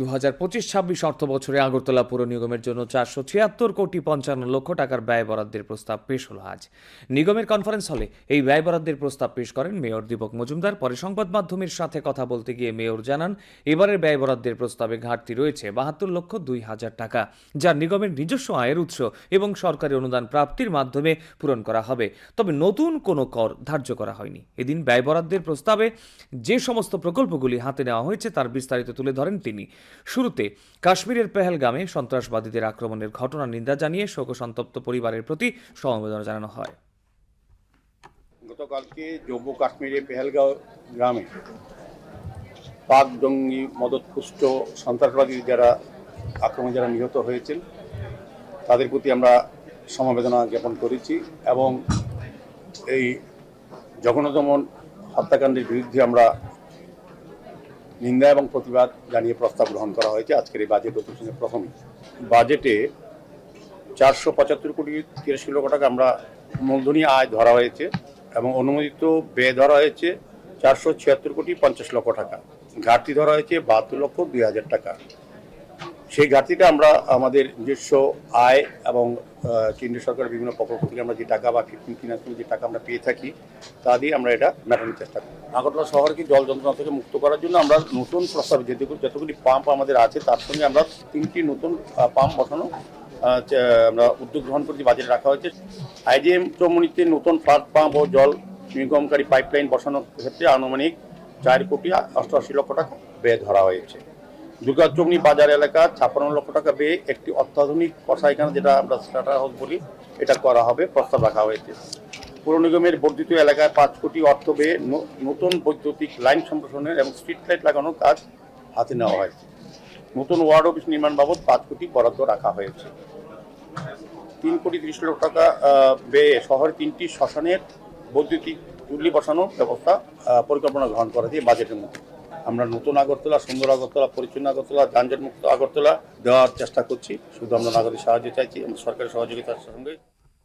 দু হাজার পঁচিশ ছাব্বিশ অর্থ বছরে আগরতলা পৌর নিগমের জন্য চারশো ছিয়াত্তর কোটি পঞ্চান্ন লক্ষ টাকার ব্যয় বরাদ্দের প্রস্তাব পেশ হলো আজ। নিগমের কনফারেন্স হলে এই ব্যয় বরাদ্দের প্রস্তাব পেশ করেন মেয়র দীপক মজুমদার। পরে সংবাদ মাধ্যমের সাথে কথা বলতে গিয়ে মেয়র জানান, এবারের ব্যয় বরাদ্দের প্রস্তাবে ঘাটতি রয়েছে বাহাত্তর লক্ষ দুই হাজার টাকা, যা নিগমের নিজস্ব আয়ের উৎস এবং সরকারি অনুদান প্রাপ্তির মাধ্যমে পূরণ করা হবে। তবে নতুন কোনো কর ধার্য করা হয়নি। এদিন ব্যয় বরাদ্দের প্রস্তাবে যে সমস্ত প্রকল্পগুলি হাতে নেওয়া হয়েছে তার বিস্তারিত তুলে ধরেন তিনি। শুরুতে কাশ্মীরের পেহেলগামে সন্ত্রাসবাদীদের আক্রমণের ঘটনা নিন্দা জানিয়ে শোকসন্তপ্ত পরিবারের প্রতি সমবেদনা জানানো হয়। গতকালকে জম্মু কাশ্মীরে পেহেলগাঁও গ্রামে পাক জঙ্গি মদতপুষ্ট সন্ত্রাসবাদী যারা আক্রমণ যারা নিহত হয়েছেন, তাদের প্রতি আমরা সমবেদনা জ্ঞাপন করেছি এবং এই জঘন্যতম হত্যাকাণ্ডের বিরুদ্ধে আমরা নিন্দা এবং প্রতিবাদ জানিয়ে প্রস্তাব গ্রহণ করা হয়েছে। আজকের এই বাজেট অধিবেশনের প্রথম বাজেটে চারশো পঁচাত্তর কোটি তিরাশি লক্ষ টাকা আমরা মূলধনী আয় ধরা হয়েছে এবং অনুমোদিত ব্যয় ধরা হয়েছে চারশো ছিয়াত্তর কোটি পঞ্চাশ লক্ষ টাকা। ঘাটতি ধরা হয়েছে বাহাত্তর লক্ষ দুই হাজার টাকা। সেই ঘাটতিটা আমরা আমাদের নিজস্ব আয় এবং কেন্দ্রীয় সরকারের বিভিন্ন প্রকল্প থেকে আমরা যে টাকা বা ফিফটিন ফিনান্স যে টাকা আমরা পেয়ে থাকি, তা দিয়ে আমরা এটা মেটানোর চেষ্টা করি। আগরতলা শহরকে জল যন্ত্রণা থেকে মুক্ত করার জন্য আমরা নতুন প্রস্তাব যেটুকু, যতগুলি পাম্প আমাদের আছে, তার সঙ্গে আমরা তিনটি নতুন পাম্প বসানো আমরা উদ্যোগ গ্রহণ করছি বাজেটে রাখা হয়েছে। আইজিএম চৌমনিতে নতুন ফ্লাড পাম্প ও জল নির্গমকারী পাইপলাইন বসানোর ক্ষেত্রে আনুমানিক চার কোটি অষ্টআশি লক্ষ টাকা ব্যয় ধরা হয়েছে। দুর্গাচমনি বাজার এলাকা, ছাপ্পান্ন লক্ষ টাকা ব্যয়ে একটি অত্যাধুনিক কষাইখানা যেটা আমরা স্টার্টার হাউস বলি, এটা করা হবে, প্রস্তাব রাখা হয়েছে। পৌর নিগমের বর্ধিত এলাকায় পাঁচ কোটি অর্থ ব্যয়ে নতুন বৈদ্যুতিক লাইন সম্প্রসারণের এবং স্ট্রিট লাইট লাগানোর কাজ হাতে নেওয়া হয়েছে। নতুন ওয়ার্ড অফিস নির্মাণ বাবদ পাঁচ কোটি বরাদ্দ রাখা হয়েছে। তিন কোটি তিরিশ লক্ষ টাকা ব্যয়ে শহরে তিনটি শ্মশানের বৈদ্যুতিক চুল্লি বসানোর ব্যবস্থা পরিকল্পনা গ্রহণ করা দিয়ে বাজেটের মধ্যে। আমরা নতুন আগরতলা, সুন্দর আগরতলা, পরিচ্ছন্ন আগরতলা যানজট মুক্ত আগরতলা দেওয়ার চেষ্টা করছি। শুধু আমরা নাগরিক সাহায্য চাইছি, আমরা সরকারের সহযোগিতার সঙ্গে